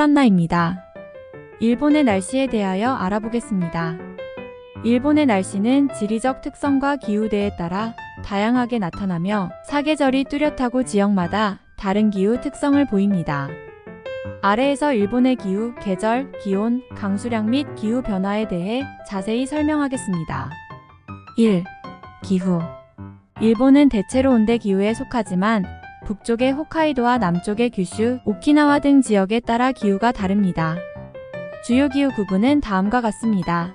프란나입니다. 일본의 날씨에 대하여 알아보겠습니다. 일본의 날씨는 지리적 특성과 기후대에 따라 다양하게 나타나며 사계절이 뚜렷하고 지역마다 다른 기후 특성을 보입니다. 아래에서 일본의 기후, 계절, 기온, 강수량 및 기후 변화에 대해 자세히 설명하겠습니다. 1. 기후 일본은 대체로 온대 기후에 속하지만 북쪽의 홋카이도와 남쪽의 규슈, 오키나와 등 지역에 따라 기후가 다릅니다. 주요 기후 구분은 다음과 같습니다.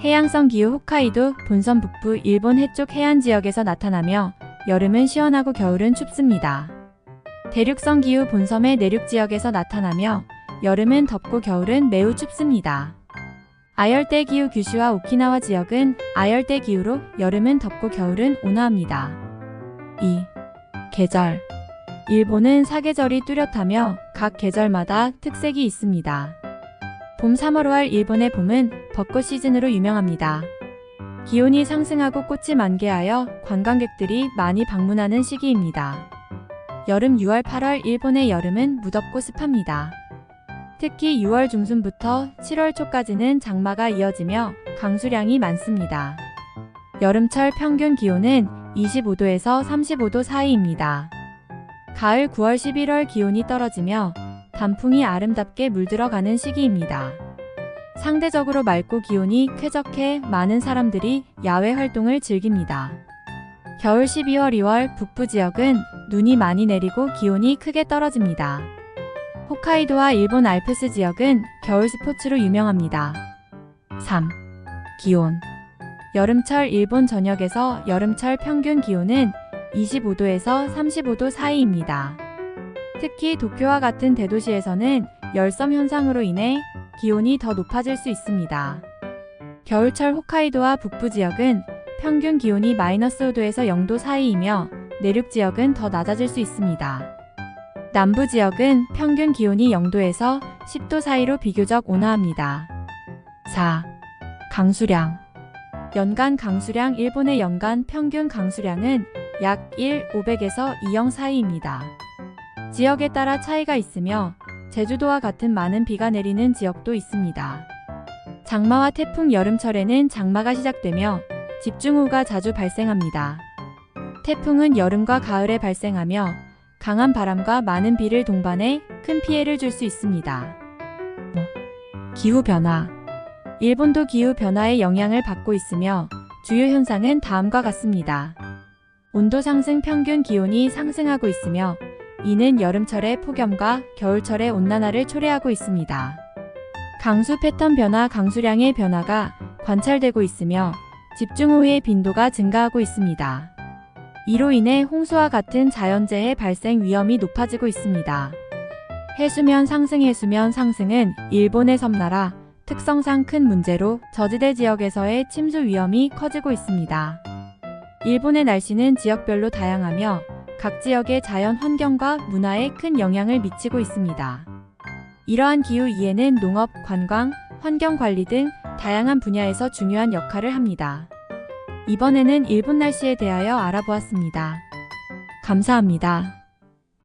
해양성 기후 홋카이도, 본섬 북부, 일본 해쪽 해안 지역에서 나타나며 여름은 시원하고 겨울은 춥습니다. 대륙성 기후 본섬의 내륙 지역에서 나타나며 여름은 덥고 겨울은 매우 춥습니다. 아열대 기후 규슈와 오키나와 지역은 아열대 기후로 여름은 덥고 겨울은 온화합니다. 2. 계절 일본은 사계절이 뚜렷하며 각 계절마다 특색이 있습니다. 봄 3월 5월 일본의 봄은 벚꽃 시즌으로 유명합니다. 기온이 상승하고 꽃이 만개하여 관광객들이 많이 방문하는 시기입니다. 여름 6월 8월 일본의 여름은 무덥고 습합니다. 특히 6월 중순부터 7월 초까지는 장마가 이어지며 강수량이 많습니다. 여름철 평균 기온은 25도에서 35도 사이입니다. 가을 9월 11월 기온이 떨어지며 단풍이 아름답게 물들어가는 시기입니다. 상대적으로 맑고 기온이 쾌적해 많은 사람들이 야외 활동을 즐깁니다. 겨울 12월 2월 북부 지역은 눈이 많이 내리고 기온이 크게 떨어집니다. 홋카이도와 일본 알프스 지역은 겨울 스포츠로 유명합니다. 3. 기온 여름철 일본 전역에서 여름철 평균 기온은 25도에서 35도 사이입니다. 특히 도쿄와 같은 대도시에서는 열섬 현상으로 인해 기온이 더 높아질 수 있습니다. 겨울철 홋카이도와 북부 지역은 평균 기온이 마이너스 5도에서 0도 사이이며 내륙 지역은 더 낮아질 수 있습니다. 남부 지역은 평균 기온이 0도에서 10도 사이로 비교적 온화합니다. 4. 강수량 연간 강수량 일본의 연간 평균 강수량은 약 1, 500에서 2영 사이입니다. 지역에 따라 차이가 있으며 제주도와 같은 많은 비가 내리는 지역도 있습니다. 장마와 태풍 여름철에는 장마가 시작되며 집중호우가 자주 발생합니다. 태풍은 여름과 가을에 발생하며 강한 바람과 많은 비를 동반해 큰 피해를 줄 수 있습니다. 기후 변화 일본도 기후 변화의 영향을 받고 있으며 주요 현상은 다음과 같습니다. 온도 상승 평균 기온이 상승하고 있으며 이는 여름철의 폭염과 겨울철의 온난화를 초래하고 있습니다. 강수 패턴 변화 강수량의 변화가 관찰되고 있으며 집중호우의 빈도가 증가하고 있습니다. 이로 인해 홍수와 같은 자연재해 발생 위험이 높아지고 있습니다. 해수면 상승 해수면 상승은 일본의 섬나라 특성상 큰 문제로 저지대 지역에서의 침수 위험이 커지고 있습니다. 일본의 날씨는 지역별로 다양하며 각 지역의 자연 환경과 문화에 큰 영향을 미치고 있습니다. 이러한 기후 이해는 농업, 관광, 환경 관리 등 다양한 분야에서 중요한 역할을 합니다. 이번에는 일본 날씨에 대하여 알아보았습니다. 감사합니다.